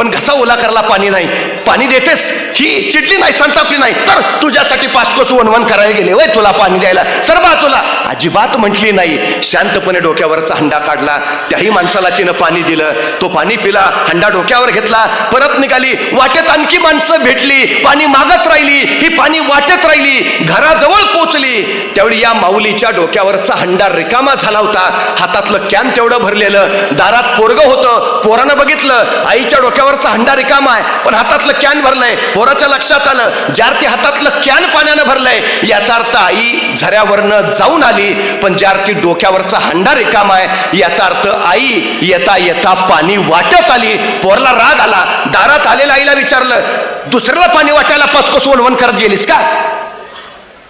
पण घसा ओला करायला पाणी नाही. पाणी देतेस ही चिडली नाही संतापली नाही तर तुझ्यासाठी पाचकोस वनवन करायला गेले वय तुला पाणी द्यायला. सर बाजूला अजिबात म्हटली नाही. शांतपणे डोक्यावरचा हंडा काढला. त्याही माणसाला तिनं पाणी दिलं. तो पाणी पिला हंडा डोक्यावर घेतला. परत निघाली. वाटेत आणखी माणसं भेटली. पाणी मागत राहिली. पाणी वाटत राहिली घराजवळ पोचली त्यावेळी या माऊलीच्या डोक्यावरचा हंडा रिकामा झाला होता. हातातलं कॅन तेवढं भरलेलं दारात पोरग होतं पोरानं बघितलं आईच्या डोक्यावरचा हंडा रिकामा आहे पण हातातलं कॅन भरलंय पोराच्या लक्षात आलं ज्यार्थी हातातलं कॅन पाण्यानं भरलंय याचा अर्थ आई झऱ्यावरनं जाऊन आली पण ज्यार्थी डोक्यावरचा हंडा रिकामा आहे याचा अर्थ आई येता येता पाणी वाटत आली पोरला राग आला दारात आलेल्या आईला विचारलं दुसऱ्याला पाणी वाटायला पाच कोस वनवन करत केलीस का?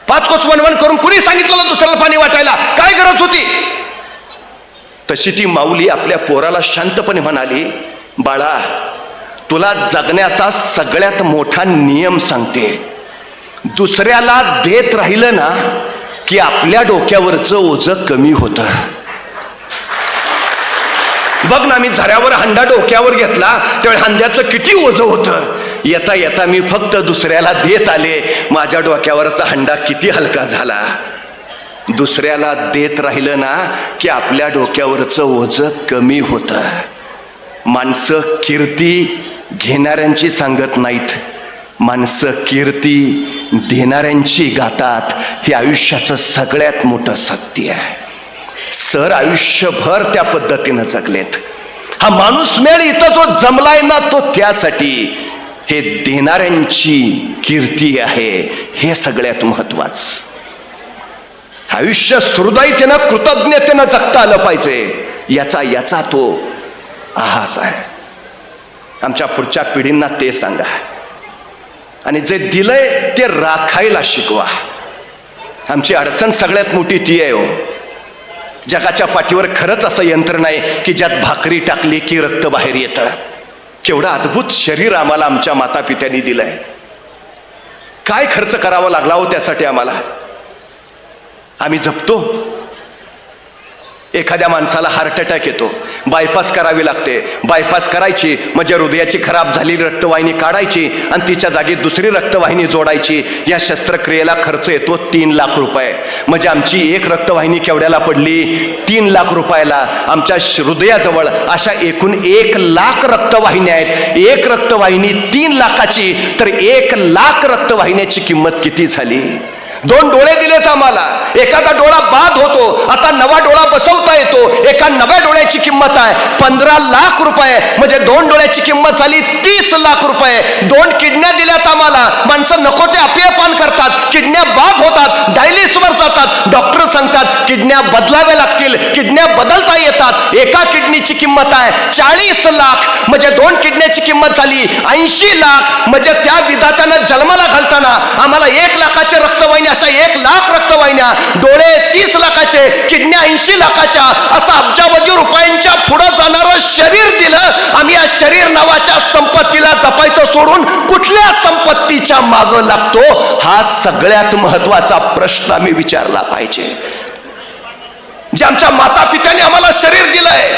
पाच कोस वनवन करून कुणी सांगितलं दुसऱ्याला पाणी वाटायला? काय गरज होती? तशी ती माऊली आपल्या पोराला शांतपणे म्हणाली बाळा तुला जगण्याचा सगळ्यात मोठा नियम सांगते. दुसऱ्याला देत राहिलं ना की आपल्या डोक्यावरचं ओझं कमी होतं. बघ ना मी झऱ्यावर हंडा डोक्यावर घेतला त्यावेळी हंड्याचं किती ओझं होतं. येता येता मी फक्त दुसऱ्याला देत आले. माझ्या डोक्यावरचा हंडा किती हलका झाला. दुसऱ्याला देत राहिलं ना की आपल्या डोक्यावरचं ओझं कमी होतं. माणसं कीर्ती घेणाऱ्यांची सांगत नाहीत. माणसं कीर्ती देणाऱ्यांची गातात हे आयुष्याचं सगळ्यात मोठं सत्य आहे. सर आयुष्यभर त्या पद्धतीनं जगलेत. हा माणूस मेळ इथं जो जमलाय ना तो त्यासाठी. हे देणाऱ्यांची कीर्ती आहे हे सगळ्यात महत्वाचं. आयुष्य सुहृदयतेनं कृतज्ञतेनं जगता आलं पाहिजे. याचा याचा तो आहास आहे. आमच्या पुढच्या पिढींना ते सांगा. आणि जे दिलंय ते राखायला शिकवा. आमची अडचण सगळ्यात मोठी ती आहे हो. जगाच्या पाठीवर खरंच असं यंत्र नाही की ज्यात भाकरी टाकली की रक्त बाहेर येतं. केवढं अद्भुत शरीर आम्हाला आमच्या माता पित्यांनी दिलंय. काय खर्च करावा लागला हो त्यासाठी आम्हाला? आम्ही जपतो. एखाद्या माणसाला हार्ट अटॅक येतो. बायपास करावी लागते. बायपास करायची म्हणजे हृदयाची खराब झालेली रक्तवाहिनी काढायची आणि तिच्या जागी दुसरी रक्तवाहिनी जोडायची. या शस्त्रक्रियेला खर्च येतो तीन लाख रुपये. म्हणजे आमची एक रक्तवाहिनी केवढ्याला पडली? तीन लाख रुपयाला. आमच्या श- हृदयाजवळ अशा एकूण एक लाख रक्तवाहिन्या आहेत. एक रक्तवाहिनी तीन लाखाची तर एक लाख रक्तवाहिन्याची किंमत किती झाली? दोन डोळे दिलेत आम्हाला. एखादा डोळा बाद होतो आता नवा डोळा बसवता येतो. एका नव्या डोळ्याची किंमत आहे पंधरा लाख रुपये. म्हणजे दोन डोळ्याची किंमत झाली तीस लाख रुपये. दोन किडन्या दिल्यात आम्हाला. माणसं नको ते अपियपान करतात. किडन्या बाद होतात. डायलिसवर जातात. डॉक्टर सांगतात किडन्या बदलाव्या लागतात. जातील किडन्या बदलता येतात. एका किडनीची किंमत आहे चाळीस लाख. म्हणजे दोन किडन्याची किंमत झाली ऐंशी लाख. म्हणजे त्या विधात्यानं जन्माला घालताना आम्हाला एक लाखाचे रक्तवाहिन्या अशा एक लाख रक्तवाहिन्या डोळे तीस लाखाचे किडन्या ऐंशी लाखाच्या असं अब्जावधी रुपयांच्या पुढं जाणारं शरीर दिलं. आम्ही या शरीर नावाच्या संपत्तीला जपायचं सोडून कुठल्या संपत्तीच्या मागं लागतो? हा सगळ्यात महत्त्वाचा प्रश्न आम्ही विचारला पाहिजे. जे आमच्या माता पित्याने आम्हाला शरीर दिलंय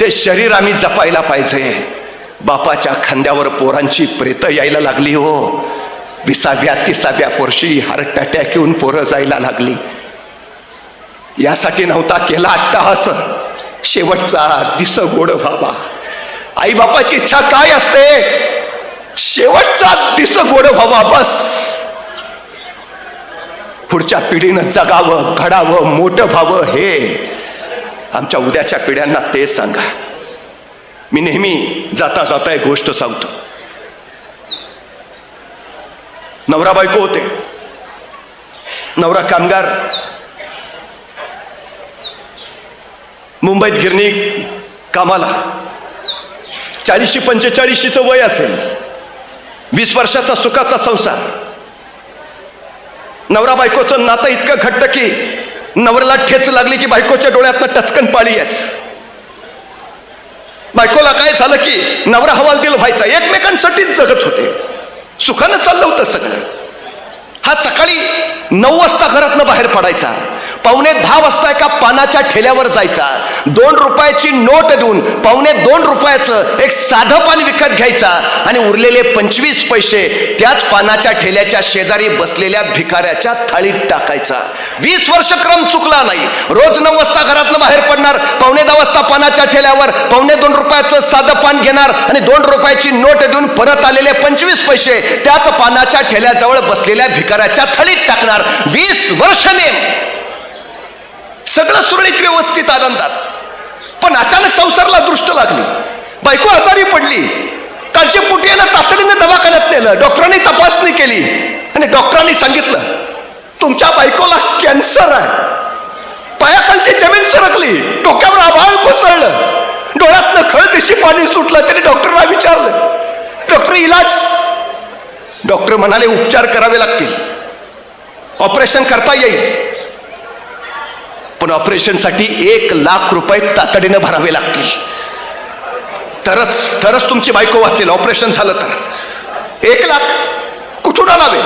ते शरीर आम्ही जपायला पाहिजे. बापाच्या खांद्यावर पोरांची प्रेत यायला लागली हो. विसाव्या तिसाव्या पोरशी हार्ट अटॅक येऊन पोरं जायला लागली. यासाठी नव्हता केला अट्टाहास. शेवटचा दिस गोड व्हावा. आई बापाची इच्छा काय असते? शेवटचा दिस गोड व्हावा बस. पुढच्या पिढीनं जगावं घडावं मोठं व्हावं हे आमच्या उद्याच्या पिढ्यांना ते सांगा. मी नेहमी जाता जाता एक गोष्ट सांगतो. नवरा बायको होते. नवरा कामगार. मुंबईत गिरणी कामाला. चाळीशी पंचेचाळीशीचं वय असेल. वीस वर्षाचा सुखाचा संसार. नवरा बायकोचं नातं इतकं घट्ट की नवऱ्याला ठेच लागली की बायकोच्या डोळ्यातनं टचकन पाळी याच बायकोला काय झालं की नवरा हवालदिल व्हायचा. एकमेकांसाठीच जगत होते. सुखानं चाललं होतं सगळं. हा सकाळी नऊ वाजता घरातनं बाहेर पडायचा. पावणे दहा वाजता एका पानाच्या ठेल्यावर जायचा. दोन रुपयाची नोट देऊन पावणे दोन रुपयाचं एक साधं पान विकत घ्यायचा. आणि उरलेले पंचवीस पैसे त्याच पानाच्या ठेल्याच्या शेजारी बसलेल्या भिकाऱ्याच्या थाळीत टाकायचा. वीस वर्ष क्रम चुकला नाही. रोज नऊ वाजता घरातनं बाहेर पडणार. पावणे दहा वाजता पानाच्या ठेल्यावर पावणे दोन रुपयाचं साधं पान घेणार. आणि दोन रुपयाची नोट देऊन परत आलेले पंचवीस पैसे त्याच पानाच्या ठेल्याजवळ बसलेल्या भिकाऱ्याच्या थाळीत टाकणार. वीस वर्ष नेम. सगळं सुरळीत व्यवस्थित आनंदात. पण अचानक संसारला दृष्ट लागली. बायको आजारी पडली. कालच्या याला तातडीनं दवाखान्यात नेलं. डॉक्टरांनी तपासणी केली. आणि डॉक्टरांनी सांगितलं तुमच्या बायकोला कॅन्सर आहे. पायाखालची जमीन सरकली. डोक्यावर आभाळ कोसळलं. डोळ्यातनं खळदिशी पाणी सुटलं. त्याने डॉक्टरला विचारलं. डॉक्टर इलाज? डॉक्टर म्हणाले उपचार करावे लागतील. ऑपरेशन करता येईल. पण ऑपरेशनसाठी एक लाख रुपये तातडीनं भरावे लागतील. तरच तरच तुमची बायको वाचेल. ऑपरेशन झालं तर. एक लाख कुठून आणावे?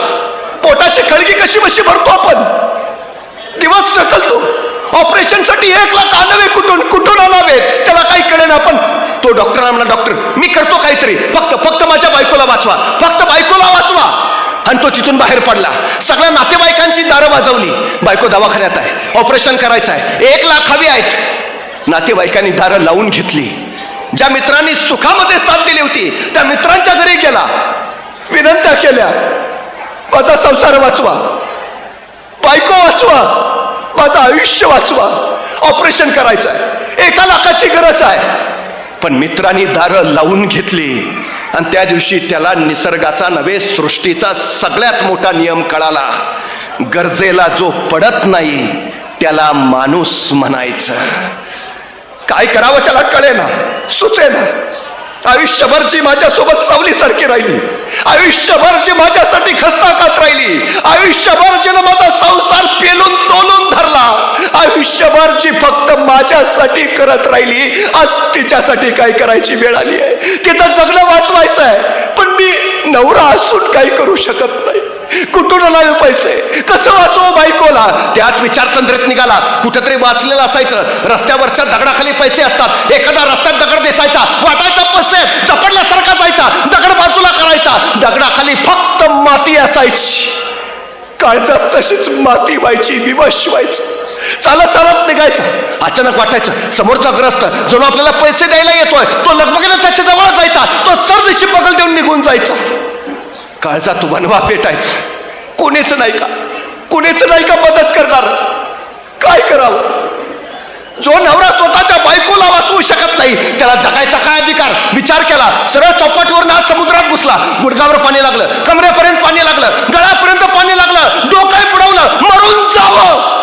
पोटाची खळगी कशी बशी भरतो आपण? दिवस ढकलतो. ऑपरेशनसाठी एक लाख आणावे कुठून? कुठून आणावे? त्याला काही कळेना. आपण तो डॉक्टर म्हणा डॉक्टर मी करतो काहीतरी. फक्त फक्त माझ्या बायकोला वाचवा फक्त बायकोला वाचवा आणि तो तिथून बाहेर पडला. सगळ्या नातेवाईकांची दारं वाजवली. बायको दवाखान्यात आहे. ऑपरेशन करायचं आहे. एक लाख हवी आहेत. नातेवाईकांनी दारं लावून घेतली. ज्या मित्रांनी सुखामध्ये साथ दिली होती त्या मित्रांच्या घरी गेला. विनंत्या केल्या माझा संसार वाचवा. बायको वाचवा. माझं आयुष्य वाचवा. ऑपरेशन करायचं आहे. एका लाखाची गरज आहे. पण मित्रांनी दारं लावून घेतली. आणि त्या दिवशी त्याला निसर्गाचा नव्हे सृष्टीचा सगळ्यात मोठा नियम कळाला. गरजेला जो पडत नाही त्याला माणूस म्हणायचं. काय करावं त्याला कळेना सुचेना. आयुष्यभर जी माझ्यासोबत सावलीसारखी राहिली. आयुष्यभर जी माझ्यासाठी खस्ताकात राहिली. आयुष्यभर जिनं माझा संसार पेलून तोलून धरला. आयुष्यभर जी फक्त माझ्यासाठी करत राहिली. आज तिच्यासाठी काय करायची वेळ आली आहे? तिचं जगणं वाचवायचं आहे पण मी नवरा असून काही करू शकत नाही? कुठून आणावे पैसे? कसं वाचव बायकोला? त्याच विचारतंत्रेत निघाला. कुठेतरी वाचलेलं असायचं. रस्त्यावरच्या दगडाखाली पैसे असतात. एखादा रस्त्यात दगड दिसायचा. वाटायचा पैसे. चपडल्यासारखा जायचा. दगड बाजूला करायचा. दगडाखाली फक्त माती असायची. काळजात तशीच माती व्हायची विवश व्हायचं. चालत चालत निघायचं. अचानक वाटायचं. समोरचा ग्रस्त जो आपल्याला पैसे द्यायला येतोय तो लगबगीनं त्याच्याजवळ जायचा. तो सरदिशी बगल देऊन निघून जायचा. काळजात वनवा पेटायचा कोणीच नाही का? कोणीच नाही का मदत करणार? काय करावं? जो नवरा स्वतःच्या बायकोला वाचवू शकत नाही त्याला जगायचा काय अधिकार? विचार केला सरळ चौपाटीवरून आज समुद्रात घुसला. गुडगावर पाणी लागलं कमरेपर्यंत पाणी लागलं गळ्यापर्यंत पाणी लागलं डोकं पुडवलं मरून जावं.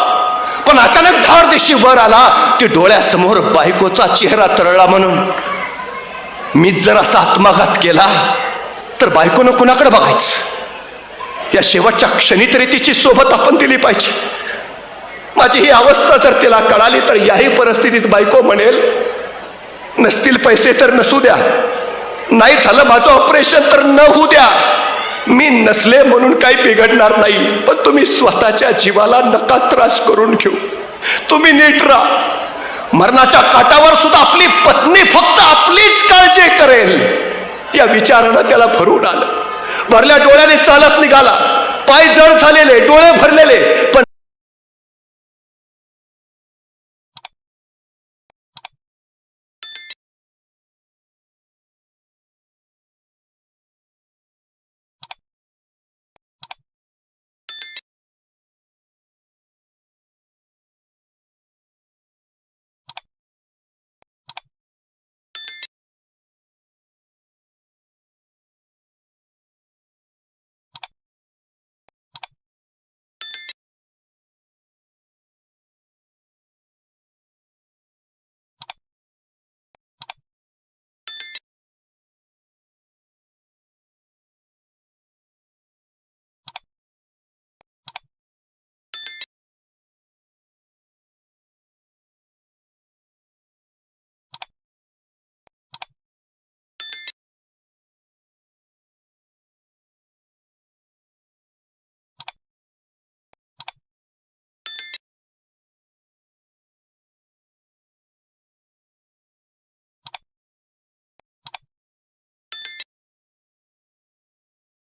पण अचानक धार दिशी वर आला की डोळ्यासमोर बायकोचा चेहरा तरळला म्हणून मी जर असा आत्मघात केला तर बायकोनं कुणाकडे बघायचं? या शेवटच्या क्षणी तरी तिची सोबत आपण दिली पाहिजे. माझी ही अवस्था जर तिला कळाली तर याही परिस्थितीत बायको म्हणेल नसतील पैसे तर नसू द्या. नाही झालं माझं ऑपरेशन तर न होऊ द्या. मी नसले म्हणून काही बिघडणार नाही पण तुम्ही स्वतःच्या जीवाला नका त्रास करून घेऊ. तुम्ही नीट राहा. मरणाच्या काटावर सुद्धा आपली पत्नी फक्त आपलीच काळजी करेल. या विचारानं त्याला भरून आलं. भरल्या डोळ्याने चालत निघाला. पाय जड झालेले डोळे भरलेले पण